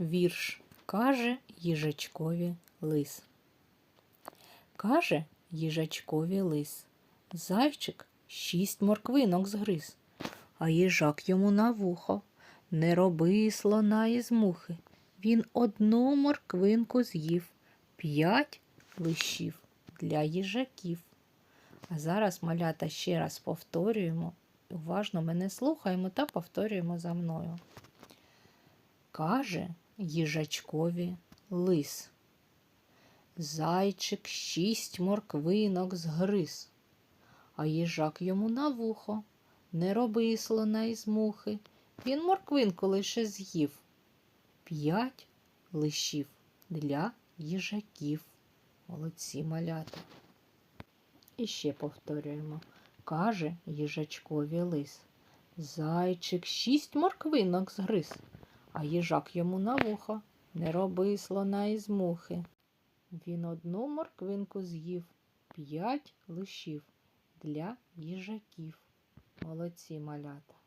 Вірш каже їжачкові лис. Каже їжачкові лис. Зайчик шість морквинок згриз, а їжак йому на вухо. Не роби слона із мухи. Він одну морквинку з'їв, п'ять лишів для їжаків. А зараз малята ще раз повторюємо. Уважно мене слухаємо та повторюємо за мною. Каже їжачкові лис. Зайчик шість морквинок згриз, а їжак йому на вухо. Не роби слона із мухи. Він морквинку лише з'їв. П'ять лишів для їжаків. Молодці малята. І ще повторюємо. Каже їжачкові лис. Зайчик шість морквинок згриз, а їжак йому на вухо. Не роби слона із мухи. Він одну морквинку з'їв, п'ять лишів для їжаків. Молодці малята.